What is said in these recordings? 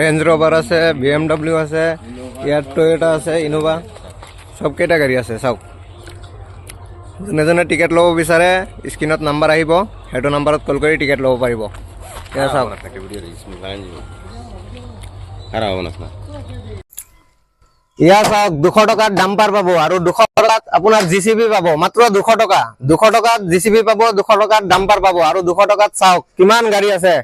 Range Rover আছে B M W আছে ইয়াত টয়টা আছে ইন'ভা চবকেইটা গাড়ী আছে চাওক। যোনে যোনে টিকেট ল'ব বিচাৰে স্ক্ৰীণত নাম্বাৰ আহিব সেইটো নাম্বাৰত কল কৰি টিকেট ল'ব পাৰিব। এয়া চাওক। ইয়া চাওক দুশ টকাত ডাম্পাৰ পাব আৰু দুশ টকাত আপোনাৰ জি চি বি পাব মাত্ৰ দুশ টকা। দুশ টকাত জি চি বি পাব দুশ টকাত ডাম্পাৰ পাব আৰু দুশ টকাত চাওক কিমান গাড়ী আছে।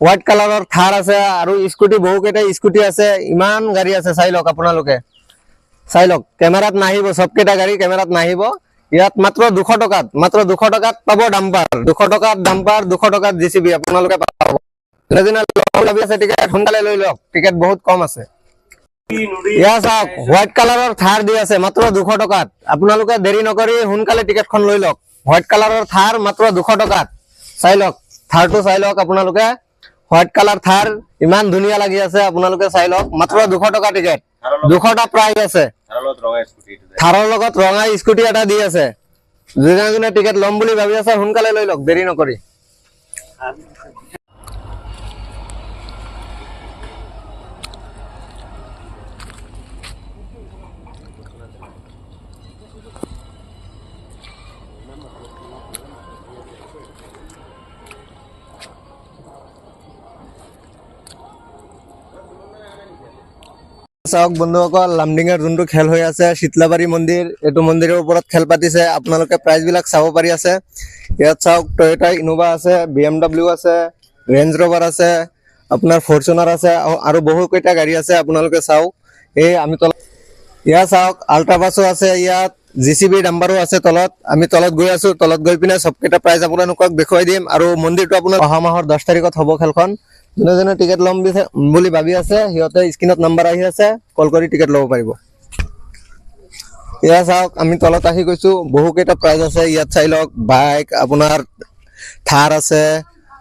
হোৱাইট কালাৰৰ থাৰ আছে আৰু স্কুটি বহুকেইটা স্কুটি আছে। ইমান গাড়ী আছে চাই লওক আপোনালোকে। চাই লওক কেমেৰাত নাহিব চবকেইটা গাড়ী কেমেৰাত নাহিব। ইয়াত মাত্ৰ দুশ টকাত মাত্ৰ দুশ টকাত পাব ডাম্পাৰ। দুশ টকাত ডাম্পাৰ দুশ টকাত জি চি বি আপোনালোকে পাব টিকেট সোনকালে লৈ লওক। টিকেট বহুত কম আছে। ইয়া চাওক হোৱাইট কালাৰৰ থাৰ দি আছে মাত্ৰ দুশ টকাত। আপোনালোকে দেৰি নকৰি সোনকালে টিকেটখন লৈ লওক। হোৱাইট কালাৰৰ থাৰ মাত্ৰ দুশ টকাত। চাই লওক থাৰটো চাই লওক আপোনালোকে। হোৱাইট কালাৰ থাৰ ইমান ধুনীয়া লাগি আছে আপোনালোকে চাই লওক। মাত্ৰ দুশ টকা টিকেট দুশটা প্ৰাইজ আছে। থাৰৰ লগত ৰঙা স্কুটি এটা দি আছে। যোনে যোনে টিকেট ল'ম বুলি ভাবি আছে সোনকালে লৈ লওক দেৰি নকৰি। চাওক বন্ধুসকল লামডিঙৰ যোনটো খেল হৈ আছে শীতলাবাৰী মন্দিৰ এইটো মন্দিৰৰ ওপৰত খেল পাতিছে। আপোনালোকে প্ৰাইজ বিলাক চাব পাৰি আছে। ইয়াত চাওক টয়টা ইন'ভা আছে বি এম ডাব্লিউ আছে ৰেঞ্জ ৰভাৰ আছে আপোনাৰ ফৰচুনাৰ আছে আৰু- আৰু বহু কেইটা গাড়ী আছে আপোনালোকে চাওক। এই আমি তলত ইয়াত চাওক আল্ট্ৰা বাছো আছে ইয়াত জি চি বি নাম্বাৰো আছে তলত। আমি তলত গৈ আছো তলত গৈ পিনে চবকেইটা প্ৰাইজ আপোনালোকক দেখুৱাই দিম। আৰু মন্দিৰটো আপোনাৰ অহা মাহৰ দহ তাৰিখত হ'ব খেলখন। যোনে যোনে টিকেট ল'ম বুলি ভাবি আছে সিহঁতে স্ক্ৰীণত নাম্বাৰ আহি আছে কল কৰি টিকেট ল'ব পাৰিব। এয়া চাওক আমি তলত আহি গৈছো। বহুকেইটা প্ৰাইজ আছে ইয়াত চাই লওক বাইক আপোনাৰ থাৰ আছে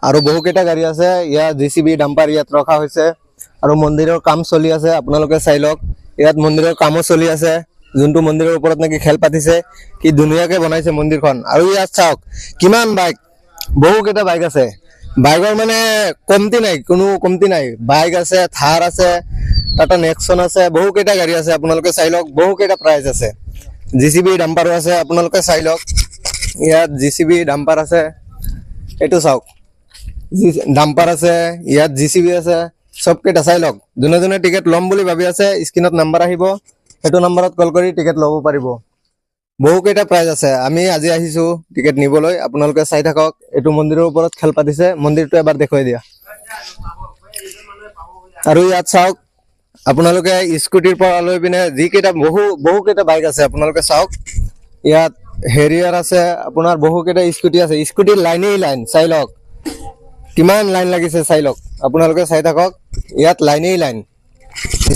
আৰু বহুকেইটা গাড়ী আছে। ইয়াত জি চি বি ডাম্পাৰ ইয়াত ৰখা হৈছে। আৰু মন্দিৰৰ কাম চলি আছে আপোনালোকে চাই লওক। ইয়াত মন্দিৰৰ কামো চলি আছে যোনটো মন্দিৰৰ ওপৰত নেকি খেল পাতিছে কি ধুনীয়াকে বনাইছে মন্দিৰখন। আৰু ইয়াত চাওক কিমান বাইক বহুকেইটা বাইক আছে। বাইকৰ মানে কমতি নাই কোনো কমতি নাই। বাইক আছে থাৰ আছে টাটা নেক্সন আছে বহুকেইটা গাড়ী আছে আপোনালোকে চাই লওক বহুকেইটা প্ৰাইজ আছে। জি চি বি ডাম্পাৰো আছে আপোনালোকে চাই লওক। ইয়াত জি চি বি ডাম্পাৰ আছে এইটো চাওক। ডাম্পাৰ আছে ইয়াত জি চি বি আছে। চবকেইটা চাই লওক। যোনে যোনে টিকেট ল'ম বুলি ভাবি আছে স্ক্ৰীণত নাম্বাৰ আহিব সেইটো নাম্বাৰত কল কৰি টিকেট ল'ব পাৰিব। বহুকেইটা প্ৰাইজ আছে। আমি আজি আহিছো টিকেট নিবলৈ। আপোনালোকে চাই থাকক এইটো মন্দিৰৰ ওপৰত খেল পাতিছে। মন্দিৰটো এবাৰ দেখুৱাই দিয়া। আৰু ইয়াত চাওক আপোনালোকে স্কুটিৰ পৰা লৈ পিনে যিকেইটা বহু বহুকেইটা বাইক আছে আপোনালোকে চাওক। ইয়াত হেৰিয়াৰ আছে আপোনাৰ বহুকেইটা স্কুটি আছে। স্কুটিৰ লাইনেই লাইন চাই লওক। কিমান লাইন লাগিছে চাই লওক। আপোনালোকে চাই থাকক। ইয়াত লাইনেই লাইন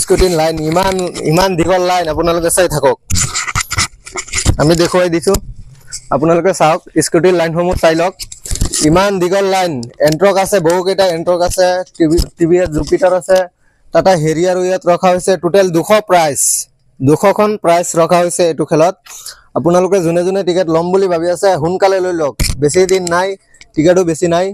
স্কুটিৰ লাইন ইমান ইমান দীঘল লাইন আপোনালোকে চাই থাকক। আমি দেখুৱাই দিছো। আপোনালোকে চাওক স্কুটিৰ লাইনসমূহ চাই লওক। ইমান দীঘল লাইন এণ্ট্ৰক আছে বহুকেইটা এণ্ট্ৰক আছে টিভি টিভি জুপিটাৰ আছে। টাটা হেৰি আৰু ইয়াত ৰখা হৈছে টোটেল দুশ প্ৰাইজ দুশখন প্ৰাইজ ৰখা হৈছে এইটো খেলত। আপোনালোকে যোনে যোনে টিকেট ল'ম বুলি ভাবি আছে সোনকালে লৈ লওক। বেছি দিন নাই টিকেটো বেছি নাই।